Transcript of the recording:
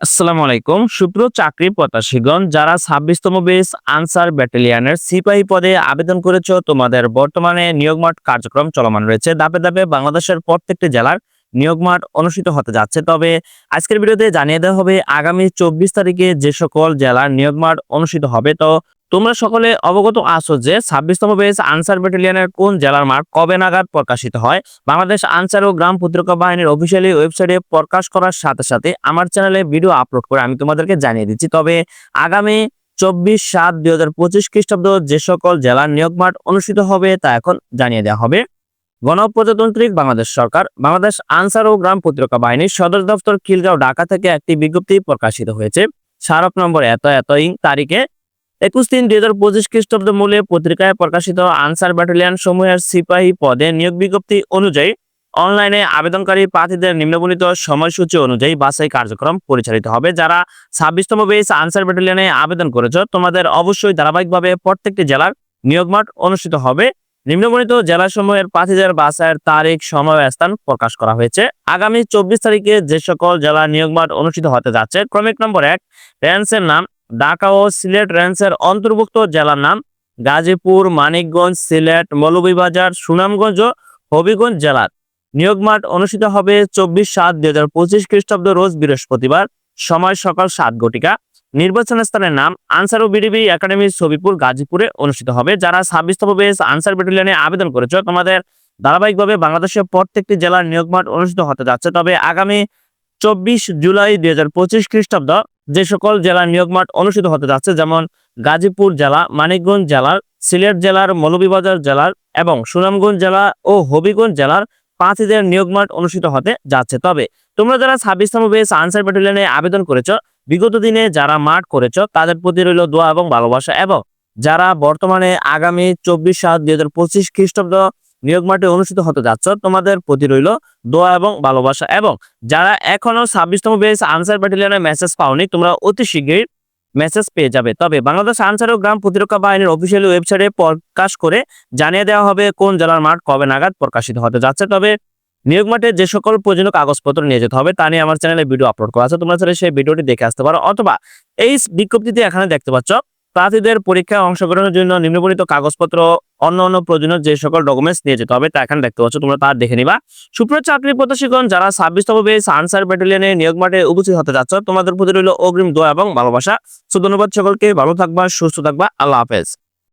আসসালামু আলাইকুম। সুপ্র চাকরি প্রত্যাশীগণ, যারা ছাব্বিশতম বেস আনসার ব্যাটালিয়ানের সিপাহী পদে আবেদন করেছ, তোমাদের বর্তমানে নিয়োগ মাঠ কার্যক্রম চলমান রয়েছে। দাপে দাপে বাংলাদেশের প্রত্যেকটি জেলার নিয়োগ মাঠ অনুষ্ঠিত হতে যাচ্ছে। তবে আজকের ভিডিওতে জানিয়ে দেওয়া হবে, আগামী চব্বিশ তারিখে যে সকল জেলার নিয়োগ মাঠ অনুষ্ঠিত হবে, তো তোমরা সকলে অবগত আছো যে ছাব্বিশতম বেস আনসার ব্যাটালিয়নের কোন জেলার মাঠ কবে নাগাদ প্রকাশিত হয়? বাংলাদেশ আনসার ও গ্রাম প্রতিরক্ষা বাহিনীর অফিসিয়ালি ওয়েবসাইটে প্রকাশ করার সাথে সাথে আমার চ্যানেলে ভিডিও আপলোড করে আমি তোমাদেরকে জানিয়ে দিচ্ছি। তবে আগামী চব্বিশ সাত দুই হাজার পঁচিশ খ্রিস্টাব্দ যে সকল জেলার নিয়োগ মাঠ অনুষ্ঠিত হবে তা এখন জানিয়ে দেওয়া হবে। গণপ্রজাতন্ত্রিক বাংলাদেশ সরকার, বাংলাদেশ আনসার ও গ্রাম প্রতিরক্ষা বাহিনীর সদর দপ্তর খিলগাঁও, ঢাকা থেকে একটি বিজ্ঞপ্তি প্রকাশিত হয়েছে। স্মারক নম্বর এত এত ইং তারিখে একুশ তিন দুই হাজার পঁচিশ খ্রিস্টাব্দ মূল্যে পত্রিকায় প্রকাশিত আনসার ব্যাটালিয়ন সমূহের সিপাহী পদে নিয়োগ বিজ্ঞপ্তি অনুযায়ী অনলাইনে আবেদনকারী প্রার্থীদের নিম্নবর্ণিত সময়সূচি অনুযায়ী বাছাই কার্যক্রম পরিচালিত হবে। যারা ছাব্বিশতম বেস আনসার ব্যাটালিয়নে আবেদন করেছ, তোমাদের অবশ্যই ধারাবাহিকভাবে প্রত্যেকটি জেলার নিয়োগ মাঠ অনুষ্ঠিত হবে। নিম্নবর্ণিত জেলাসমূহের প্রার্থীদের বাছাইয়ের তারিখ, সময় স্থান প্রকাশ করা হয়েছে। আগামী চব্বিশ তারিখে যে সকল জেলার নিয়োগ মাঠ অনুষ্ঠিত হতে যাচ্ছে, ক্রমিক নম্বর এক রেঞ্চের নাম ঢাকা ও সিলেট রেঞ্জের অন্তর্ভুক্ত জেলার নাম গাজীপুর, মানিকগঞ্জ, সিলেট, মৌলভীবাজার, সুনামগঞ্জ ও হবিগঞ্জ জেলার। নিয়োগ মাঠ অনুষ্ঠিত হবে চব্বিশ সাত দুই হাজার পঁচিশ খ্রিস্টাব্দ রোজ বৃহস্পতিবার সময় সকাল সাত ঘটিকা। নির্বাচন স্থানের নাম আনসার ও বিডিবি একাডেমি ছবিপুর গাজীপুরে অনুষ্ঠিত হবে, যারা ছাব্বিশতম বেস আনসার ব্যাটালিয়নে আবেদন করেছ। তোমাদের ধারাবাহিকভাবে বাংলাদেশের প্রত্যেকটি জেলার নিয়োগ মাঠ অনুষ্ঠিত হতে যাচ্ছে, তবে আগামী চব্বিশ জুলাই দুই হাজার পঁচিশ খ্রিস্টাব্দ যে সকল জেলার নিয়োগ মাঠ অনুষ্ঠিত হতে যাচ্ছে, যেমন গাজীপুর জেলা, মানিকগঞ্জ জেলার, সিলেট জেলার, মৌলভীবাজার জেলার এবং সুনামগঞ্জ জেলা ও হবিগঞ্জ জেলার প্রার্থীদের নিয়োগ মাঠ অনুষ্ঠিত হতে যাচ্ছে। তবে তোমরা যারা ছাব্বিশতম বেস আনসার ব্যাটালিয়নে আবেদন করেছ, বিগত দিনে যারা মাঠ করেছ, তাদের প্রতি রইল দোয়া এবং ভালোবাসা এবং যারা বর্তমানে আগামী চব্বিশ সাত দুই হাজার পঁচিশ খ্রিস্টাব্দ নিয়োগ মাঠে অনুষ্ঠিত হতে যাচ্ছ। তোমাদের প্রতি রইল দোয়া এবং ভালোবাসা এবং যারা এখনও ছাব্বিশতম বেস আনসার ব্যাটালিয়নের মেসেজ পাওনি, তোমরা অতি শীঘ্রই মেসেজ পেয়ে যাবে। তবে বাংলাদেশ আনসার ও গ্রাম প্রতিরক্ষা বাহিনীর অফিসিয়াল ওয়েবসাইটে প্রকাশ করে জানিয়ে দেওয়া হবে কোন জেলার মাঠ কবে নাগাদ প্রকাশিত হতে যাচ্ছে। তবে নিয়োগ মাঠে যে সকল প্রয়োজনীয় কাগজপত্র নিয়ে যেতে হবে তা নিয়ে আমার চ্যানেলে ভিডিও আপলোড করা আছে। তোমরা সেই ভিডিওটি দেখে আসতে পারো অথবা এই বিজ্ঞপ্তিতে এখানে দেখতে পাচ্ছ। প্রার্থীদের পরীক্ষায় অংশগ্রহণের জন্য নিম্নবর্ণিত কাগজপত্র, অন্য অন্য প্রয়োজনীয় যে সকল ডকুমেন্টস নিয়ে যেতে হবে তা এখানে দেখতে পাচ্ছ, তোমরা তার দেখে নিবা। সুপ্রিয় চাকরি প্রত্যাশীগণ, যারা ছাব্বিশতম বেস আনসার ব্যাটালিয়নে নিয়োগ মাঠে উপস্থিত হতে যাচ্ছ, তোমাদের প্রতি রইল অগ্রিম দোয়া এবং ভালোবাসা। সুধন্যবাদ সকলকে, ভালো থাকবা, সুস্থ থাকবা, আল্লাহ হাফেজ।